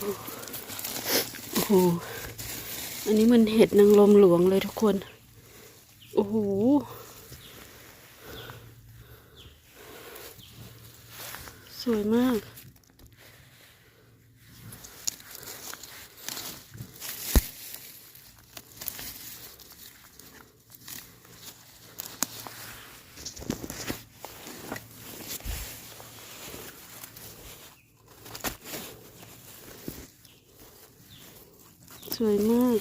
โอ้โห อันนี้มันเห็ดนางลมหลวงเลยทุกคน โอ้โห สวยมาก วยมาก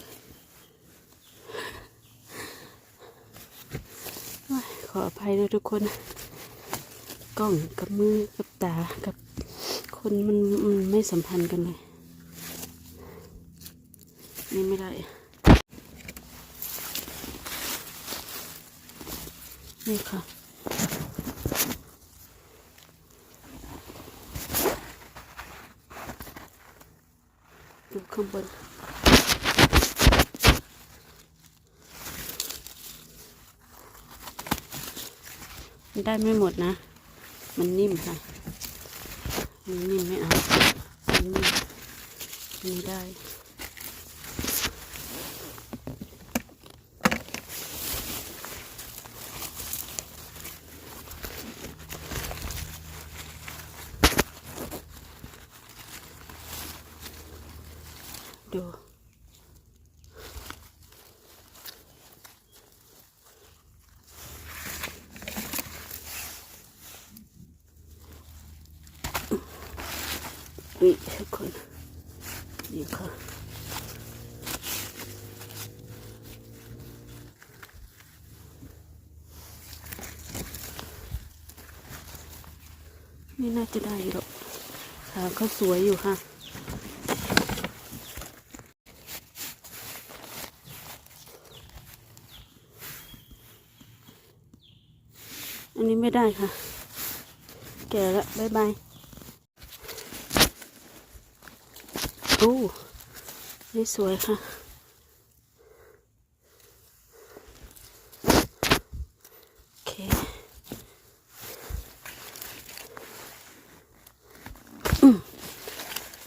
โอ้ยขออภัยด้วยทุกคน กล้องกับมือกับตากับคนมันมันไม่สัมพันธ์กันเลย นี่ไม่ได้นี่ค่ะ ดูข้างบน มันได้ไม่หมดนะ มันนิ่มค่ะ มันนิ่มไม่เอามันนิ่มไม่ได้ ดู นี่ทุกคน นี่ค่ะ นี่น่าจะได้หรอกขาเขาสวยอยู่ค่ะ อันนี้ไม่ได้ค่ะ แก่แล้วบายบายโอ้นี่สวยค่ะ โอเค อืม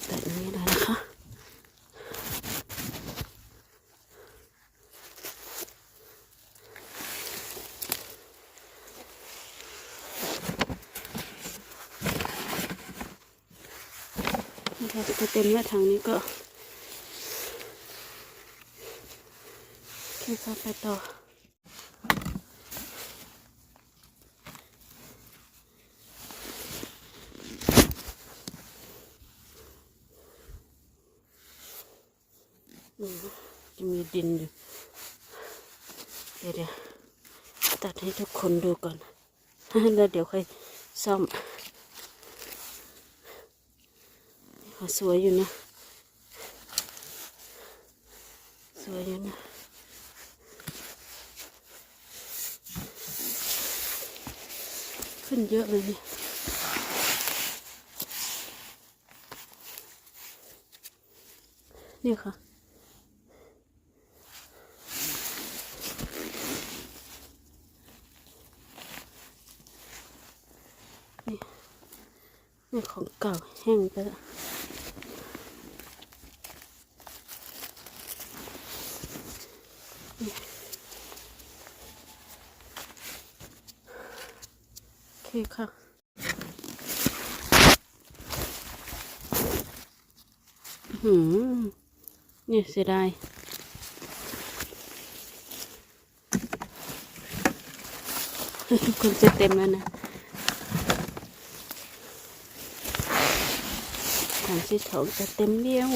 แต่อันนี้ได้นะคะนี่ค่ะจะเต็มแล้วทางนี้ก็โอเคค่ะไปต่อ จะมีดินอยู่ เดี๋ยวเดี๋ยวตัดให้ทุกคนดูก่อน แล้วเดี๋ยวค่อยซ่อมขาสวยอยู่นะ สวยอยู่นะขึ้นเยอะเลยนี่เนี่ค่ะ ของเก่าแห้งไปแล้วโอเคค่ะหืมเนี่ยเสียดายคนจะเต็มแล้วนะ ถังที่สองจะเต็มเดียว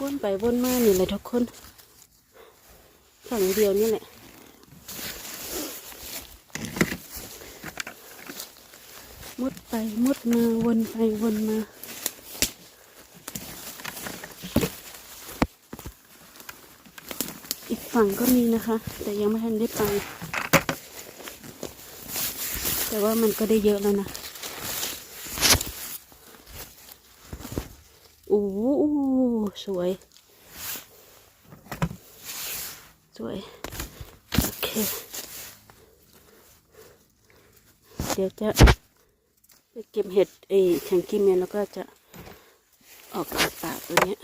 วนไปวนมานี่แหละทุกคนฝั่งเดียวนี่แหละมุดไปมุดมาวนไปวนมาอีกฝั่งก็มีนะคะ แต่ยังไม่ทันได้ไป แต่ว่ามันก็ได้เยอะแล้วนะโอ้โหสวย สวย โอเคดี๋ยวจะไปเก็บเห็ดไอ้แข็งกิเมนแล้วก็จะออกจากป่าตัวเนี้ย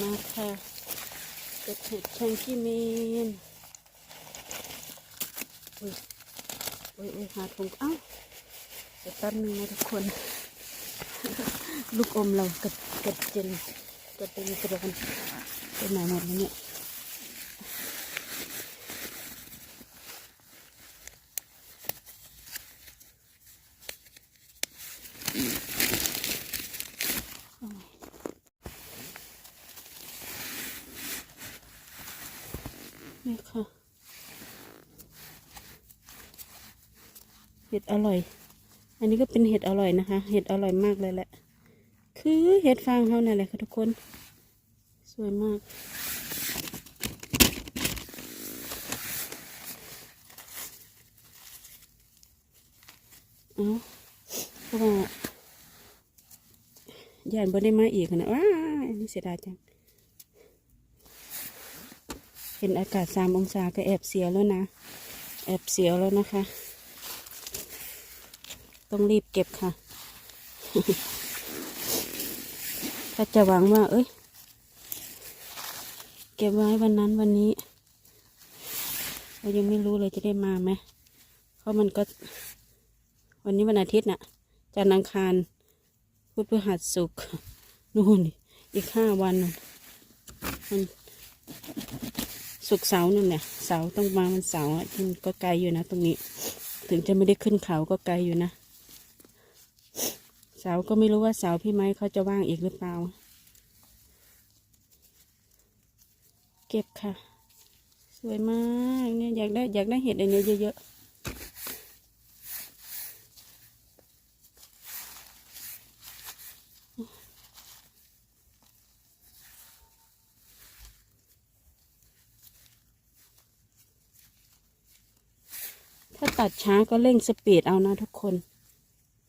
มาค่ะ ก็บเห็ดแข็งกิเมนอุ้ยอุ้ยอุ้ยหาถุงเอ้าเดี๋ยวแป๊บนึงนะทุกคน ลูกอมเรากับกับเจนกับเป็นกระดอนไปไหนหมดแล้วเนี่ย อร่อย อันนี้ก็เป็นเห็ดอร่อยนะคะ เห็ดอร่อยมากเลยแหละ คือเห็ดฟางเขาเนี่ยแหละค่ะทุกคน สวยมาก เอาเพราะว่าย่านบ่ได้มาอีกนะว้าอันนี้เสียดายจังเห็นอากาศสามองศาก็แอบเสียแล้วนะ แอบเสียแล้วนะคะ ต้องรีบเก็บค่ะ ถ้าจะหวังว่า เอ้ย เก็บไว้วันนั้นวันนี้เรายังไม่รู้เลยจะได้มาไหม เพราะมันก็ วันนี้วันอาทิตย์น่ะ จันทร์อังคารพุธพฤหัสศุกร์นู่นอีกห้าวันมันสุกร์เสาร์นั่นแหละเสาร์ต้องมาวันเสาร์อะมันก็ไกลอยู่นะ ตรงนี้ ถึงจะไม่ได้ขึ้นเขาก็ไกลอยู่นะ เสาก็ไม่รู้ว่าเสาพี่ไม้เขาจะว่างอีกหรือเปล่า เก็บค่ะ สวยมากเนี่ยอยากได้อยากได้เห็ดอันเนี้ยเยอะๆถ้าตัดช้าก็เร่งสปีดเอานะทุกคน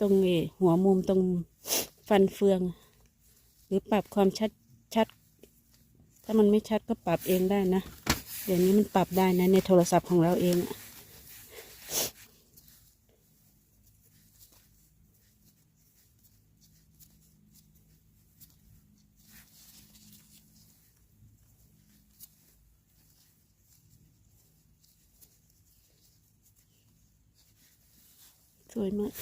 ตรงนี้หัวมุมตรงฟันเฟือง หรือปรับความชัดชัด ถ้ามันไม่ชัดก็ปรับเองได้นะ เดี๋ยวนี้มันปรับได้นะ ในโทรศัพท์ของเราเองสวยมาก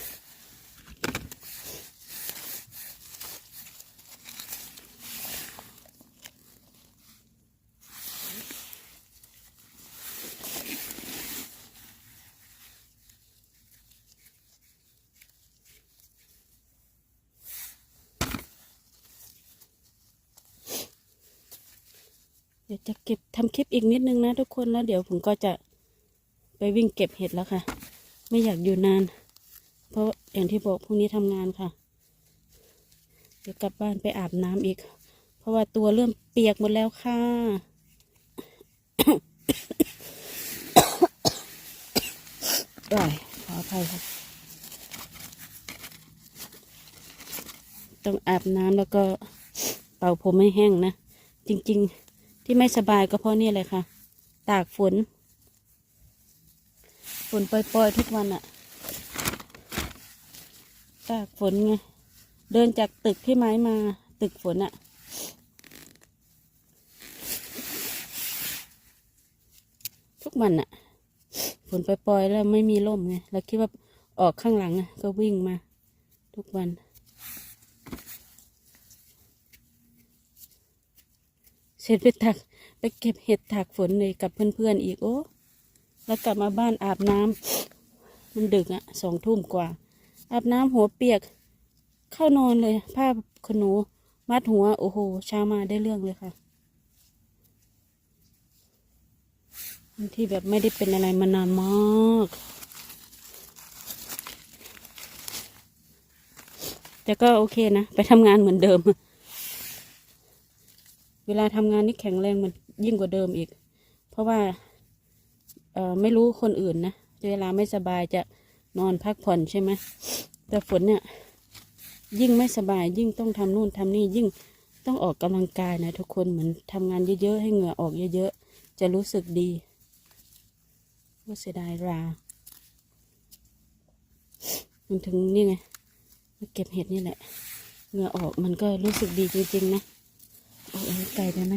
ดี๋ยวจะเก็บทำคลิปอีกนิดนึงนะทุกคนแล้วเดี๋ยวผมก็จะไปวิ่งเก็บเห็ดแล้วค่ะ ไม่อยากอยู่นาน เพราะอย่างที่บอกพรุ่งนี้ทำงานค่ะ เดี๋ยวกลับบ้านไปอาบน้ำอีก เพราะว่าตัวเริ่มเปียกหมดแล้วค่ะได้ขออภัยค่ะ ต้องอาบน้ำแล้วก็เป่าผมให้แห้งนะ จริง ๆ ที่ไม่สบายก็เพราะนี่เลยค่ะ ตากฝน ฝนปล่อยๆทุกวันอะตากฝนไง เดินจากตึกพี่ไม้มาตึกฝนอะทุกวันอะฝนปล่อยๆแล้วไม่มีร่มไงเราคิดว่าออกข้างหลังก็วิ่งมา ทุกวัน เสร็จไปตักไปเก็บเห็ดถากฝนเลยกับเพื่อนๆอีกโอ้แล้วกลับมาบ้านอาบน้ำมันดึกอะสองทุ่มกว่า อาบน้ำหัวเปียก เข้านอนเลยผ้าขนหนู มัดหัว โอ้โหเช้ามาได้เรื่องเลยค่ะที่แบบไม่ได้เป็นอะไรมานานมาก แต่ก็โอเคนะ ไปทำงานเหมือนเดิม เวลาทำงานนี่แข็งแรงมันยิ่งกว่าเดิมอีก เพราะว่าเออไม่รู้คนอื่นนะเวลาไม่สบายจะนอนพักผ่อนใช่ไหมแต่ฝนเนี่ยยิ่งไม่สบายยิ่งต้องทำนู่นทำนี่ยิ่งต้องออกกำลังกายนะทุกคนเหมือนทำงานเยอะๆให้เหงื่อออกเยอะๆจะรู้สึกดีว่าเสียดายรามันถึงนี่ไงมาเก็บเห็ดนี่แหละเหงื่อออกมันก็รู้สึกดีจริงๆนะ โอ้ไกลไปไหม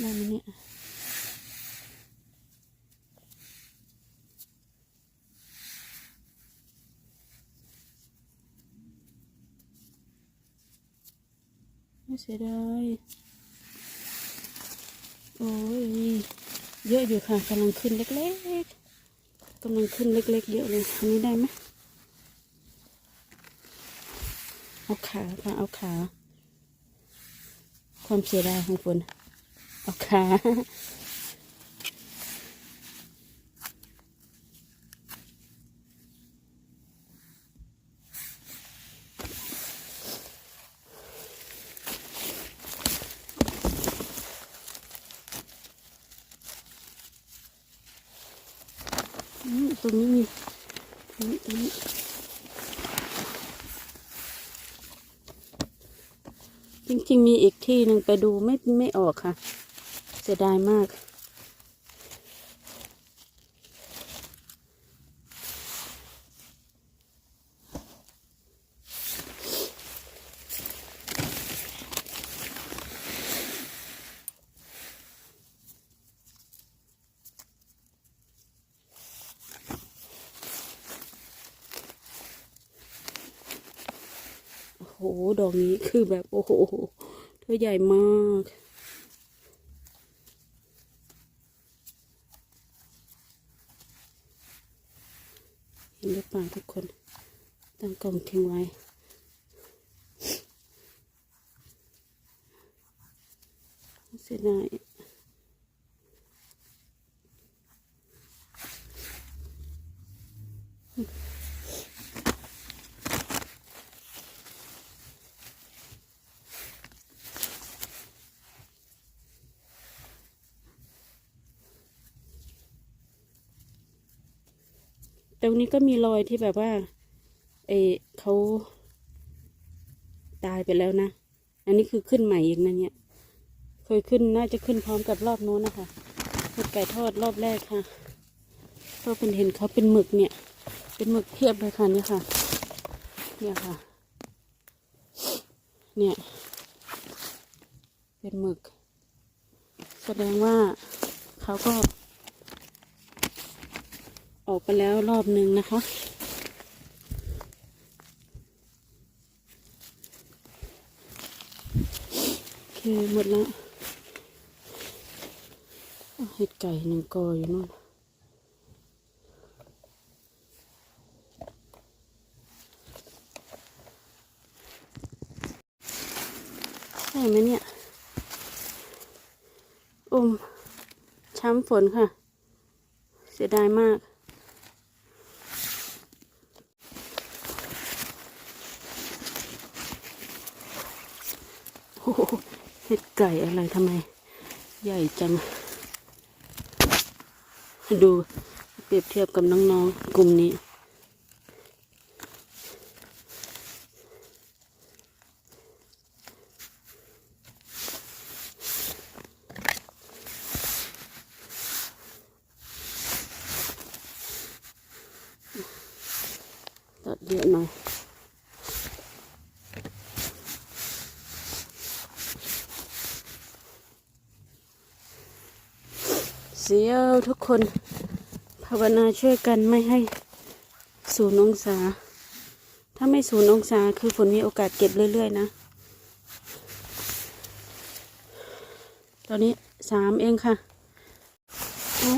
ได้ไหมเนี่ยไม่เสียดายโอ้ยเยอะอยู่ค่ะกำลังขึ้นเล็กๆกำลังขึ้นเล็ก ๆ เยอะเลยอันนี้ได้ไหมเอาขาค่ะเอาขา ความเสียดายของฝนเอาขาอืมตรงนี้มีตรงนี้ตรงนี้ จริงๆมีอีกที่หนึ่งไปดูไม่ไม่ออกค่ะ เสียดายมาก หดอกนี้คือแบบโอ้โหเธอใหญ่มากเห็นหรือเปล่าทุกคนตั้งกล่องทิ้งไว้เสียดาย ตรงนี้ก็มีรอยที่แบบว่าเอเขาตายไปแล้วนะ อันนี้คือขึ้นใหม่อีกนะเนี่ย เคยขึ้นน่าจะขึ้นพร้อมกับรอบโน้นนะคะเห็ดไก่ทอดรอบแรกค่ะ ก็เป็นเห็นเขาเป็นหมึกเนี่ย เป็นหมึกเพียบเลยค่ะเนี่ยค่ะ เนี่ยค่ะ เนี่ย เป็นหมึก แสดงว่าเขาก็ ออกไปแล้วรอบหนึ่งนะคะ โอเค หมดแล้วอ้าวเห็ดไก่หนึ่งกออยู่นู่นใช่ไหมเนี่ยอมช้ำฝนค่ะ เสียดายมาก โอ้โหเห็ดไก่อะไรทำไม ใหญ่จัง ดูเปรียบเทียบกับน้องๆ กลุ่มนี้ ตัดเยอะหน่อย สียวทุกคน ภาวนาช่วยกันไม่ให้ศูนย์องศา ถ้าไม่ศูนย์องศาคือฝนมีโอกาสเก็บเรื่อย ๆ นะ ตอนนี้สามเองค่ะโอ้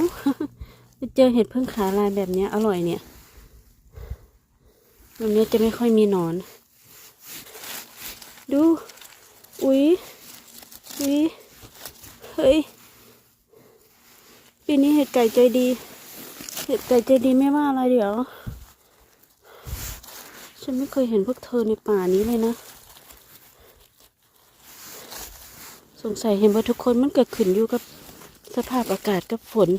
เจอเห็ดพึ่งขาลายแบบนี้อร่อยเนี่ยแบบนี้จะไม่ค่อยมีหนอน ดู อุ๊ย อุ๊ย เฮ้ย ปีนี้เห็ดไก่ใจดี เห็ดไก่ใจดีไม่ว่าอะไรเดี๋ยว ฉันไม่เคยเห็นพวกเธอในป่านี้เลยนะ สงสัยเห็นว่าทุกคนมันเกิดขึ้นอยู่กับสภาพอากาศกับฝน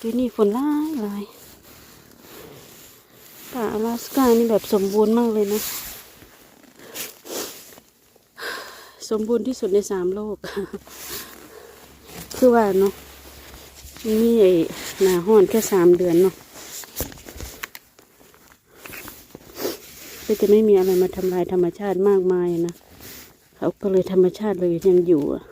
ปีนี้ฝนร้ายหลายป่าอลาสกานี่แบบสมบูรณ์มากเลยนะ สมบูรณ์ที่สุดในสามโลก คือว่าเนาะ นี่ไอ้หนาห้อนแค่สามเดือนเนาะก็จะไม่มีอะไรมาทำลายธรรมชาติมากมายนะ เขาก็เลยธรรมชาติเลยยังอยู่อะ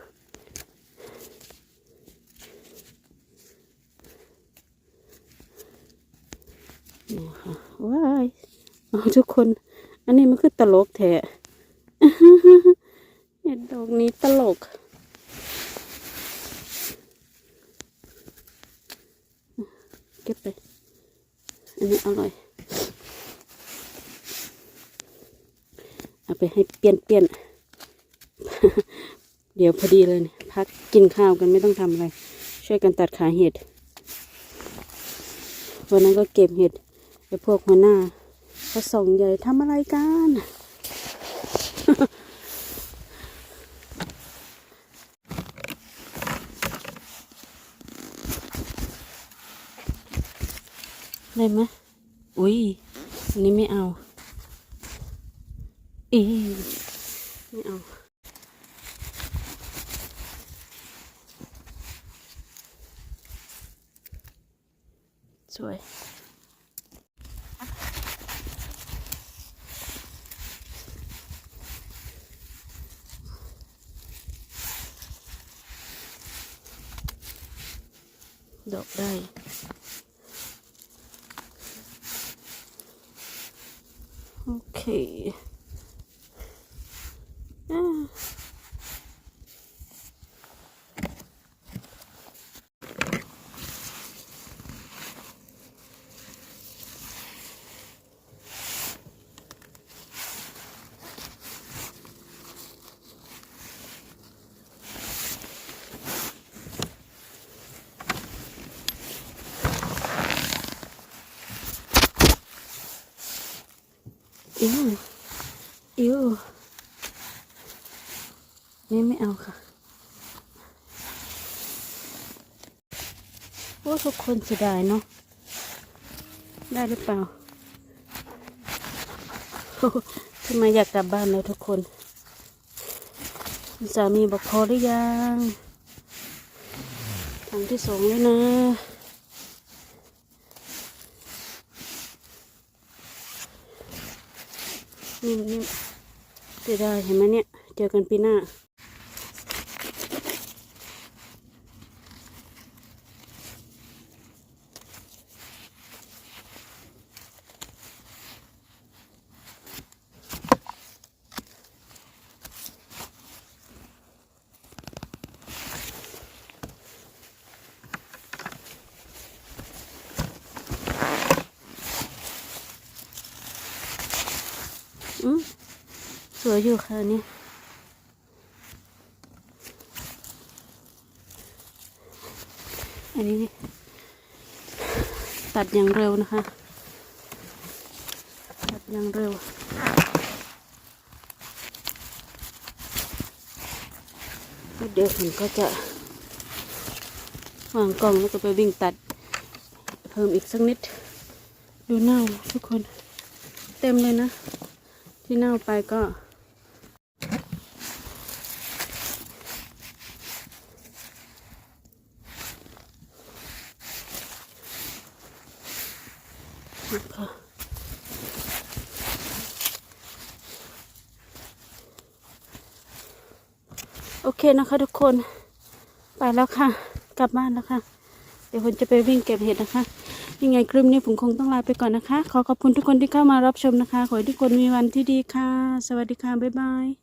นี่ค่ะว้ายเอาทุกคน อันนี้มันคือตลกแท้เห็ดดอกนี้ตลก เก็บไป อันนี้อร่อย เอาไปให้เปลี่ยนเปลี่ยน เดี๋ยวพอดีเลย พักกินข้าวกันไม่ต้องทำอะไร ช่วยกันตัดขาเห็ด วันนั้นก็เก็บเห็ดไปพวกหัวหน้าก็ส่งใหญ่ทำอะไรกัน ได้ไหมอุ้ยอันนี้ไม่เอาอีไม่เอาสวยดอกได้ โอเคอ่า อิวอิวนี่ไม่เอาค่ะว่าทุกคนเสียดายเนาะได้หรือเปล่าทำไมอยากกลับบ้านแล้วทุกคนสามีบอกพอหรือยังครั้งที่สองแล้วนะ นิ่มๆเสียดายเห็นไหมเนี่ย เจอกันปีหน้า อืม สวยอยู่ค่ะนนี่อันนี้ตัดอย่างเร็วนะคะ ตัดอย่างเร็วเดี๋ยวผมก็จะวางกล่องแล้วก็ไปวิ่งตัด เพิ่มอีกสักนิด ดูเน่าทุกคน เต็มเลยนะ ที่เน่าไปก็ นะคะโอ เคนะคะทุกคน ไปแล้วค่ะ กลับบ้านแล้วค่ะ เดี๋ยวผมจะไปวิ่งเก็บเห็ดนะคะ ยังไงคลิปนี้ผมคงต้องลาไปก่อนนะคะ ขอขอบคุณทุกคนที่เข้ามารับชมนะคะ ขอให้ทุกคนมีวันที่ดีค่ะ สวัสดีค่ะ บ๊ายบาย